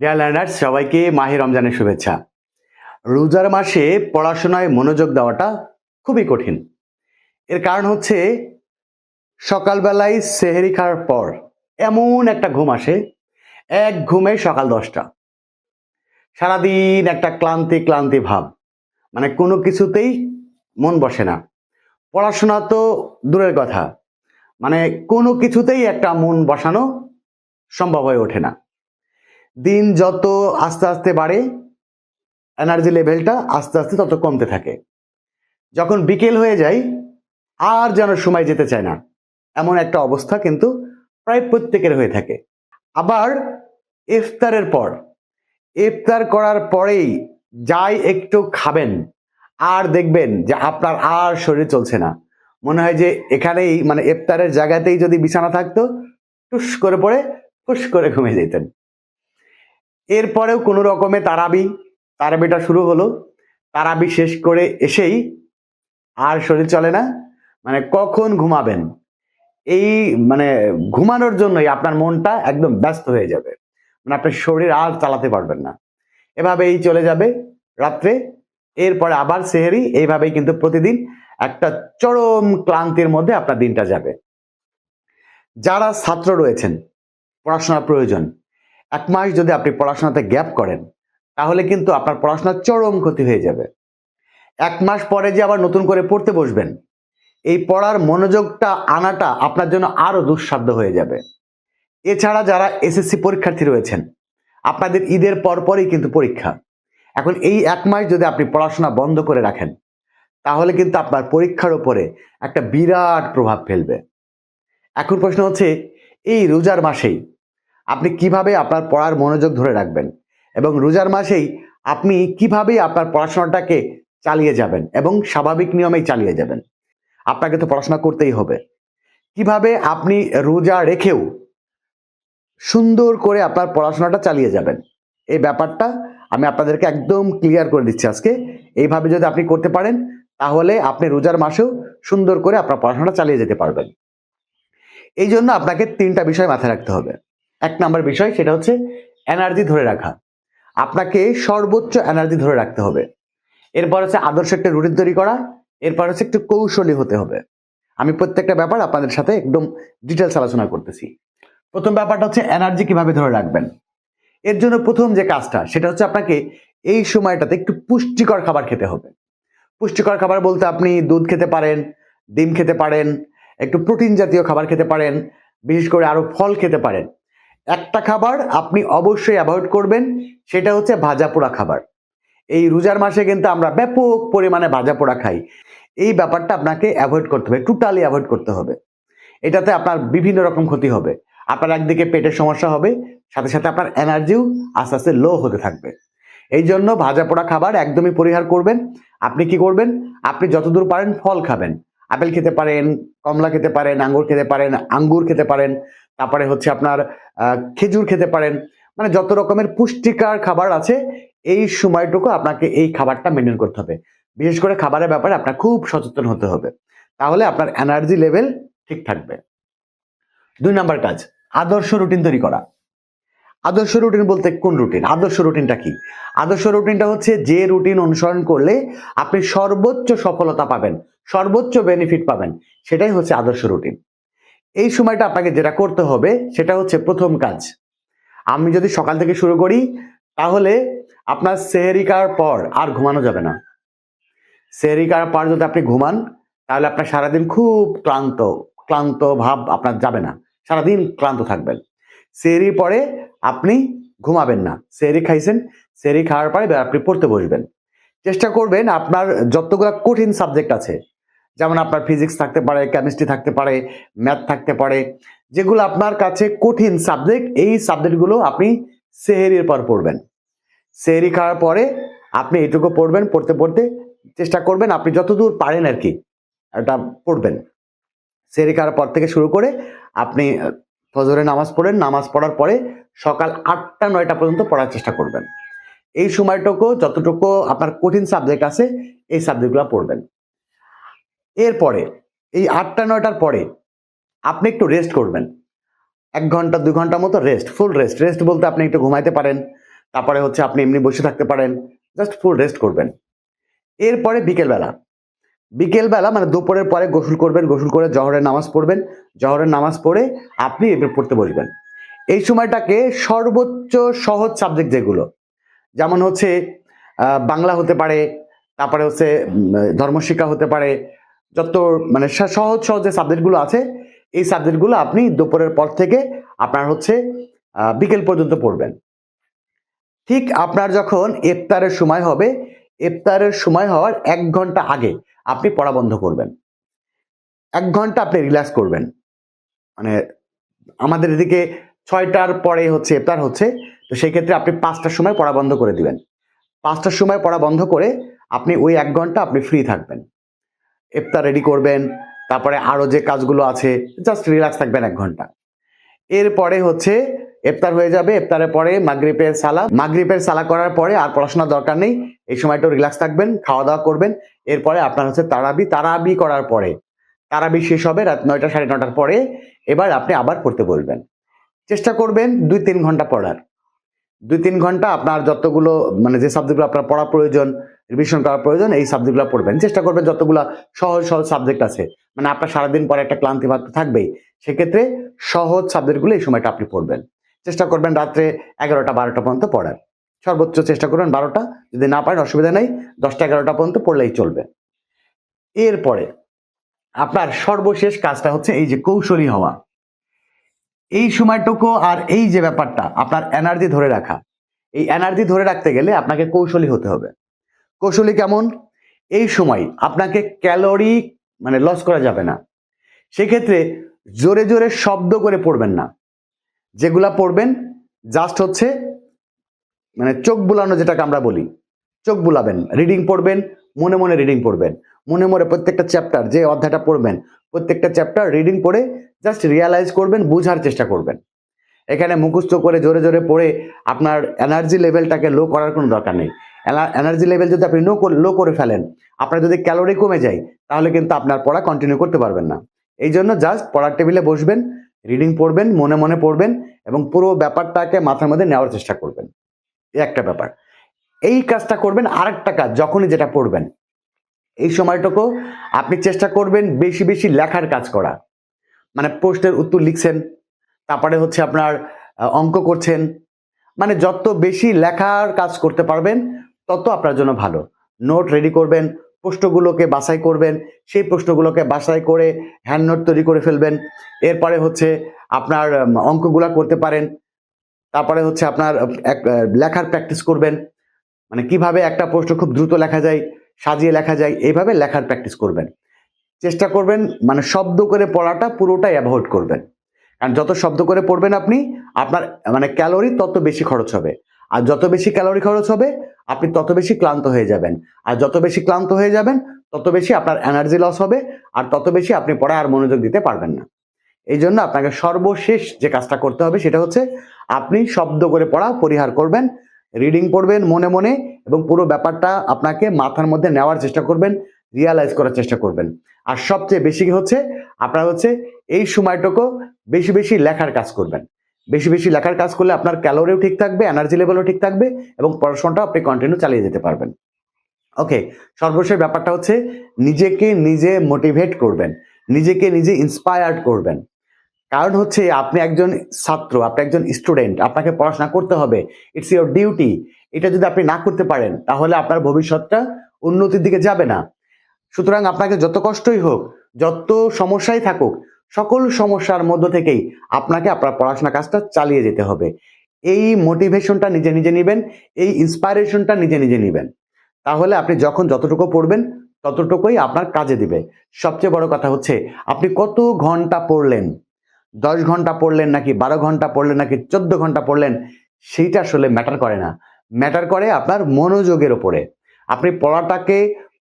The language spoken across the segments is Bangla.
ডিয়ার লার্নার্স সবাইকে মাহে রমজানের শুভেচ্ছা। রোজার মাসে পড়াশোনায় মনোযোগ দেওয়াটা খুবই কঠিন। এর কারণ হচ্ছে, সকালবেলায় সেহেরি খাওয়ার পর এমন একটা ঘুম আসে, এক ঘুমে সকাল দশটা। সারাদিন একটা ক্লান্তি ক্লান্তি ভাব। মানে কোনো কিছুতেই মন বসে না। পড়াশোনা তো দূরের কথা। মানে কোনো কিছুতেই একটা মন বসানো সম্ভব হয়ে ওঠে না। দিন যত আস্তে আস্তে বাড়ে এনার্জি লেভেলটা আস্তে আস্তে তত কমতে থাকে। যখন বিকেল হয়ে যায়, আর যেন সময় যেতে চায় না। এমন একটা অবস্থা কিন্তু প্রায় প্রত্যেকের হয়ে থাকে। আবার ইফতারের পর, ইফতার করার পরেই যাই একটু খাবেন, আর দেখবেন যে আপনার আর শরীর চলছে না। মনে হয় যে এখানেই মানে ইফতারের জায়গাতেই যদি বিছানা থাকতো, টুস করে পড়ে, ফুস করে ঘুমিয়ে যেতেন। এরপরেও কোনো রকমে তারাবি, তারাবিটা শুরু হলো। তারাবি শেষ করে এসেই আর শরীর চলে না। মানে কখন ঘুমাবেন? এই মানে ঘুমানোর জন্যই আপনার মনটা একদম ব্যস্ত হয়ে যাবে। মানে আপনার শরীর আর চালাতে পারবেন না। এভাবেই চলে যাবে রাত্রে। এরপরে আবার সেহেরি। এইভাবেই কিন্তু প্রতিদিন একটা চরম ক্লান্তির মধ্যে আপনার দিনটা যাবে। যারা ছাত্র রয়েছেন, পড়াশোনার প্রয়োজন এক মাস যদি আপনি পড়াশোনাতে গ্যাপ করেন, তাহলে কিন্তু আপনার পড়াশোনার চরম ক্ষতি হয়ে যাবে। এক মাস পরে যে আবার নতুন করে পড়তে বসবেন, এই পড়ার মনোযোগটা আনাটা আপনার জন্য আরও দুঃসাধ্য হয়ে যাবে। এছাড়া যারা এসএসসি পরীক্ষার্থী রয়েছেন, আপনাদের ঈদের পরপরই কিন্তু পরীক্ষা। এখন এই এক মাস যদি আপনি পড়াশোনা বন্ধ করে রাখেন, তাহলে কিন্তু আপনার পরীক্ষার উপরে একটা বিরাট প্রভাব ফেলবে। এখন প্রশ্ন হচ্ছে, এই রোজার মাসেই আপনি কীভাবে আপনার পড়ার মনোযোগ ধরে রাখবেন? এবং রোজার মাসেই আপনি কীভাবে আপনার পড়াশোনাটাকে চালিয়ে যাবেন? এবং স্বাভাবিক নিয়মেই চালিয়ে যাবেন। আপনাকে তো পড়াশোনা করতেই হবে। কীভাবে আপনি রোজা রেখেও সুন্দর করে আপনার পড়াশোনাটা চালিয়ে যাবেন? এই ব্যাপারটা আমি আপনাদেরকে একদম ক্লিয়ার করে দিচ্ছি আজকে। এইভাবে যদি আপনি করতে পারেন, তাহলে আপনি রোজার মাসেও সুন্দর করে আপনার পড়াশোনাটা চালিয়ে যেতে পারবেন। এই জন্য আপনাকে তিনটা বিষয় মাথায় রাখতে হবে। এক নাম্বার বিষয় সেটা হচ্ছে এনার্জি ধরে রাখা। আপনাকে সর্বোচ্চ এনার্জি ধরে রাখতে হবে। এরপর হচ্ছে আদর্শ একটা রুটিন তৈরি করা, এরপর হচ্ছে একটু কৌশলী হতে হবে। আমি প্রত্যেকটা ব্যাপার আপনাদের সাথে একদম ডিটেলস আলোচনা করতেছি। প্রথম ব্যাপারটা হচ্ছে এনার্জি কীভাবে ধরে রাখবেন। এর জন্য প্রথম যে কাজটা, সেটা হচ্ছে আপনাকে এই সময়টাতে একটু পুষ্টিকর খাবার খেতে হবে। পুষ্টিকর খাবার বলতে আপনি দুধ খেতে পারেন, ডিম খেতে পারেন, একটু প্রোটিন জাতীয় খাবার খেতে পারেন, বিশেষ করে আরও ফল খেতে পারেন। একটা খাবার আপনি অবশ্যই অ্যাভয়েড করবেন, সেটা হচ্ছে ভাজা পোড়া খাবার। এই রোজার মাসে কিন্তু আমরা ব্যাপক পরিমাণে ভাজা পোড়া খাই। এই ব্যাপারটা আপনাকে অ্যাভয়েড করতে হবে টোটালি অ্যাভয়েড করতে হবে। এটাতে আপনার বিভিন্ন রকম ক্ষতি হবে। আপনার একদিকে পেটের সমস্যা হবে, সাথে সাথে আপনার এনার্জিও আস্তে আস্তে লো হতে থাকবে। এই জন্য ভাজা পোড়া খাবার একদমই পরিহার করবেন। আপনি কি করবেন? আপনি যতদূর পারেন ফল খাবেন। আপেল খেতে পারেন, কমলা খেতে পারেন, আঙ্গুর খেতে পারেন, আঙ্গুর খেতে পারেন। তারপরে হচ্ছে আপনার খেজুর খেতে পারেন। মানে যত রকমের পুষ্টিকর খাবার আছে, এই সময়টুকু আপনাকে এই খাবারটা মেনটেন করতে হবে। বিশেষ করে খাবারের ব্যাপারে আপনার খুব সচেতন হতে হবে। তাহলে আপনার এনার্জি লেভেল ঠিক থাকবে। দুই নাম্বার কাজ, আদর্শ রুটিন তৈরি করা। আদর্শ রুটিন বলতে কোন রুটিন আদর্শ রুটিনটা কি? আদর্শ রুটিনটা হচ্ছে যে রুটিন অনুসরণ করলে আপনি সর্বোচ্চ সফলতা পাবেন, সর্বোচ্চ বেনিফিট পাবেন। সেটাই হচ্ছে আদর্শ রুটিন এই সময়টা আপনাকে যেটা করতে হবে, সেটা হচ্ছে প্রথম কাজ। আমি যদি সকাল থেকে শুরু করি, তাহলে আপনার সেহেরিকার পর আর ঘুমানো যাবে না। সেহেরিকার পর যদি আপনি ঘুমান, তাহলে আপনার সারাদিন খুব ক্লান্ত ক্লান্ত ভাব আপনার যাবে না। সারাদিন ক্লান্ত থাকবেন। সেহরি পরে আপনি ঘুমাবেন না। সেহরি খাইছেন, সেহরি খাওয়ার পরে আপনি পড়তে বসবেন। চেষ্টা করবেন আপনার যতগুলো কঠিন সাবজেক্ট আছে যেমন আপনার ফিজিক্স থাকতে পারে কেমিস্ট্রি থাকতে পারে ম্যাথ থাকতে পারে, যেগুলো আপনার কাছে কঠিন সাবজেক্ট এই সাবজেক্টগুলো আপনি সেহেরির পর পড়বেন। সেহেরি খাওয়ার পরে আপনি এটুকু পড়বেন, পড়তে পড়তে চেষ্টা করবেন আপনি যতদূর পারেন আর কি, এটা পড়বেন। সেহেরি খাওয়ার পর থেকে শুরু করে আপনি ফজরে নামাজ পড়েন, নামাজ পড়ার পরে সকাল আটটা, নয়টা পর্যন্ত পড়ার চেষ্টা করবেন। এই সময়টুকু, যতটুকু আপনার কঠিন সাবজেক্ট আছে, এই সাবজেক্টগুলো পড়বেন। এরপরে, এই আটটা, নয়টার পরে আপনি একটু রেস্ট করবেন। এক ঘণ্টা, দু ঘণ্টা মতো রেস্ট ফুল রেস্ট রেস্ট বলতে আপনি একটু ঘুমাইতে পারেন, তারপরে হচ্ছে আপনি এমনি বসে থাকতে পারেন জাস্ট ফুল রেস্ট করবেন। এরপরে বিকেলবেলা। বিকেলবেলা মানে দুপুরের পরে গোসল করবেন, গোসল করে জহরের নামাজ পড়বেন, জহরের নামাজ পড়ে আপনি এবার পড়তে বসবেন। এই সময়টাকে সর্বোচ্চ সহজ সাবজেক্ট যেগুলো, যেমন হচ্ছে বাংলা হতে পারে, তারপরে হচ্ছে ধর্মশিক্ষা হতে পারে যত মানে সহজ সহজ যে সাবজেক্টগুলো আছে, এই সাবজেক্টগুলো আপনি দুপুরের পর থেকে আপনার হচ্ছে বিকেল পর্যন্ত পড়বেন। ঠিক আপনার যখন ইফতারের সময় হবে, ইফতারের সময় হওয়ার এক ঘণ্টা আগে আপনি পড়া বন্ধ করবেন। এক ঘণ্টা আপনি রিল্যাক্স করবেন। মানে আমাদের এদিকে ছয়টার পরে হচ্ছে ইফতার হচ্ছে, তো সেই ক্ষেত্রে আপনি পাঁচটার সময় পড়া বন্ধ করে দিবেন। পাঁচটার সময় পড়া বন্ধ করে আপনি ওই এক ঘণ্টা আপনি ফ্রি থাকবেন। ইফতার রেডি করবেন, তারপরে আরও যে কাজগুলো আছে জাস্ট রিল্যাক্স থাকবেন এক ঘণ্টা। এরপরে হচ্ছে ইফতার হয়ে যাবে, ইফতারের পরে মাগরিবের সালা মাগরিবের সালা করার পরে আর পড়াশোনার দরকার নেই, এই সময়টা রিল্যাক্স থাকবেন খাওয়া দাওয়া করবেন। এরপরে আপনার হচ্ছে তারাবি তারাবি করার পরে। তারাবি শেষ হবে রাত নয়টা সাড়ে নটার পরে, এবার আপনি আবার পড়তে বলবেন। চেষ্টা করবেন দুই তিন ঘণ্টা পড়ার। দুই তিন ঘণ্টা আপনার যতগুলো মানে যে সাবজেক্টগুলো আপনার পড়া প্রয়োজন রিভিশন করার প্রয়োজন, এই সাবজেক্টগুলো পড়বেন। চেষ্টা করবেন যতগুলো সহজ সহজ সাবজেক্ট আছে। মানে আপনার সারাদিন পরে একটা ক্লান্তি ভাব থাকবেই। সেক্ষেত্রে সহজ সাবজেক্টগুলো এই সময়টা আপনি পড়বেন। চেষ্টা করবেন রাত্রে এগারোটা, বারোটা পর্যন্ত পড়ার। সর্বোচ্চ চেষ্টা করবেন বারোটা। যদি না পারেন, অসুবিধা নেই। দশটা, এগারোটা পর্যন্ত পড়লেই চলবে। এরপরে আপনার সর্বশেষ কাজটা হচ্ছে এই যে কৌশলী হওয়া। এই সময়টুকু আর এই যে ব্যাপারটা, আপনার এনার্জি ধরে রাখা। এই এনার্জি ধরে রাখতে গেলে আপনাকে কৌশলী হতে হবে। কৌশলী কেমন? এই সময় আপনাকে ক্যালোরি মানে লস করা যাবে না। সেক্ষেত্রে জোরে জোরে শব্দ করে পড়বেন না। যেগুলা পড়বেন জাস্ট হচ্ছে মানে চোখ বুলানো যেটাকে আমরা বলি। চোখ বুলাবেন রিডিং পড়বেন, মনে মনে রিডিং পড়বেন। মনে মনে প্রত্যেকটা চ্যাপ্টার যে অধ্যায়টা পড়বেন, প্রত্যেকটা চ্যাপ্টার রিডিং পড়ে জাস্ট রিয়ালাইজ করবেন, বোঝার চেষ্টা করবেন। এখানে মুখস্থ করে জোরে জোরে পড়ে আপনার এনার্জি লেভেলটাকে লো করার কোনো দরকার নেই। এনার্জি লেভেল যদি আপনি লো লো করে ফেলেন, আপনার যদি ক্যালোরি কমে যায়, তাহলে কিন্তু আপনার পড়া কন্টিনিউ করতে পারবেন না। এই জন্য জাস্ট পড়ার টেবিলে বসবেন রিডিং পড়বেন, মনে মনে পড়বেন এবং পুরো ব্যাপারটাকে মাথার মধ্যে নেওয়ার চেষ্টা করবেন। এই একটা ব্যাপার। এই কাজটা করবেন আরেকটা কাজ, যখনই যেটা পড়বেন। এই সময়টুকু আপনি চেষ্টা করবেন বেশি বেশি লেখার কাজ করা। মানে প্রশ্নের উত্তর লিখছেন, তারপরে হচ্ছে আপনার অঙ্ক করছেন। মানে যত বেশি লেখার কাজ করতে পারবেন তত আপনার জন্য ভালো। নোট রেডি করবেন, প্রশ্নগুলোকে বাছাই করবেন, সেই প্রশ্নগুলোকে বাছাই করে হ্যান্ড নোট তৈরি করে ফেলবেন। এরপরে হচ্ছে আপনার অঙ্কগুলা করতে পারেন। তারপরে হচ্ছে আপনার লেখার প্র্যাকটিস করবেন। মানে কীভাবে একটা প্রশ্ন খুব দ্রুত লেখা যায়, সাজিয়ে লেখা যায়, এইভাবে লেখার প্র্যাকটিস করবেন। চেষ্টা করবেন মানে শব্দ করে পড়াটা পুরোটাই অ্যাভয়েড করবেন। কারণ যত শব্দ করে পড়বেন আপনি, আপনার মানে ক্যালোরি তত বেশি খরচ হবে। আর যত বেশি ক্যালোরি খরচ হবে, আপনি তত বেশি ক্লান্ত হয়ে যাবেন। আর যত বেশি ক্লান্ত হয়ে যাবেন, তত বেশি আপনার এনার্জি লস হবে, আর তত বেশি আপনি পড়ায় আর মনোযোগ দিতে পারবেন না। এই জন্য আপনাকে সর্বশেষ যে কাজটা করতে হবে, সেটা হচ্ছে আপনি শব্দ করে পড়া, পরিহার করবেন রিডিং পড়বেন মনে মনে, এবং পুরো ব্যাপারটা আপনাকে মাথার মধ্যে নেওয়ার চেষ্টা করবেন রিয়ালাইজ করার চেষ্টা করবেন। আর সবচেয়ে বেশি হচ্ছে, আপনার হচ্ছে এই সময়টুকু বেশি বেশি লেখার কাজ করবেন। বেশি বেশি লেখার কাজ করলে আপনার ক্যালোরিও ঠিক থাকবে এনার্জি লেভেলও ঠিক থাকবে এবং পড়াশোনাটা আপনি কন্টিনিউ চালিয়ে যেতে পারবেন। ওকে সর্বশেষ ব্যাপারটা হচ্ছে নিজেকে নিজে মোটিভেট করবেন, নিজেকে নিজে ইন্সপায়ার্ড করবেন। কারণ হচ্ছে আপনি একজন ছাত্র, আপনি একজন স্টুডেন্ট আপনাকে পড়াশোনা করতে হবে ইটস ইউর ডিউটি এটা যদি আপনি না করতে পারেন, তাহলে আপনার ভবিষ্যৎটা উন্নতির দিকে যাবে না। সুতরাং আপনাকে যত কষ্টই হোক, যত সমস্যাই থাকুক সকল সমস্যার মধ্য থেকেই আপনাকে আপনার পড়াশোনা কাজটা চালিয়ে যেতে হবে। এই মোটিভেশনটা নিজে নিজে নেবেন, এই ইন্সপায়ারেশনটা নিজে নিজে নেবেন। তাহলে আপনি যখন যতটুকু পড়বেন, ততটুকুই আপনার কাজে দিবে। সবচেয়ে বড় কথা হচ্ছে, আপনি কত ঘণ্টা পড়লেন? দশ ঘণ্টা পড়লেন নাকি বারো ঘণ্টা পড়লেন নাকি চোদ্দ ঘণ্টা পড়লেন, সেইটা আসলে ম্যাটার করে না। ম্যাটার করে আপনার মনোযোগের ওপরে আপনি পড়াটাকে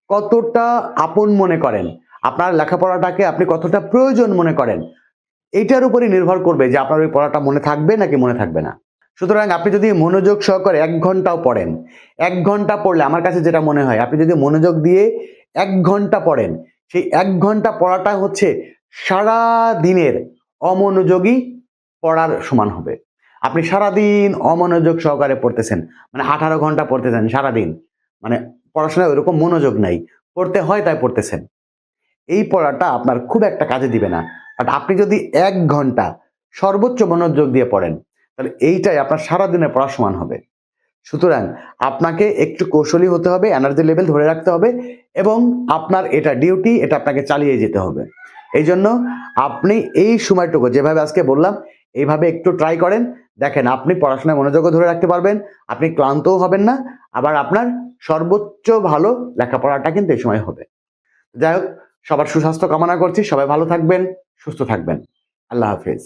কতটা আপন মনে করেন আপনার লেখাপড়াটাকে আপনি কতটা প্রয়োজন মনে করেন, এইটার উপরই নির্ভর করবে যে আপনার ওই পড়াটা মনে থাকবে নাকি মনে থাকবে না। সুতরাং আপনি যদি মনোযোগ সহকারে এক ঘন্টাও পড়েন, এক ঘণ্টা পড়লে আমার কাছে যেটা মনে হয়, আপনি যদি মনোযোগ দিয়ে এক ঘণ্টা পড়েন, সেই এক ঘণ্টা পড়াটা হচ্ছে সারা দিনের অমনোযোগী পড়ার সমান হবে। আপনি সারাদিন অমনোযোগ সহকারে পড়তেছেন মানে আঠারো ঘণ্টা পড়তেছেন সারাদিন মানে পড়াশোনায় ওইরকম মনোযোগ নাই, পড়তে হয় তাই পড়তেছেন। এই পড়াটা আপনার খুব একটা কাজে দিবে না। বাট আপনি যদি এক ঘণ্টা সর্বোচ্চ মনোযোগ দিয়ে পড়েন, তাহলে এইটাই আপনার সারাদিনের পড়া সমান হবে। সুতরাং আপনাকে একটু কৌশলী হতে হবে এনার্জি লেভেল ধরে রাখতে হবে এবং আপনার এটা ডিউটি এটা আপনাকে চালিয়ে যেতে হবে। এই জন্য আপনি এই সময়টুকু, যেভাবে আজকে বললাম, এইভাবে একটু ট্রাই করেন। দেখেন, আপনি পড়াশোনায় মনোযোগও ধরে রাখতে পারবেন, আপনি ক্লান্তও হবেন না, আবার আপনার সর্বোচ্চ ভালো লেখাপড়াটা কিন্তু এই সময় হবে। যাই হোক সবার সুস্বাস্থ্য কামনা করছি। সবাই ভালো থাকবেন সুস্থ থাকবেন। আল্লাহ হাফেজ।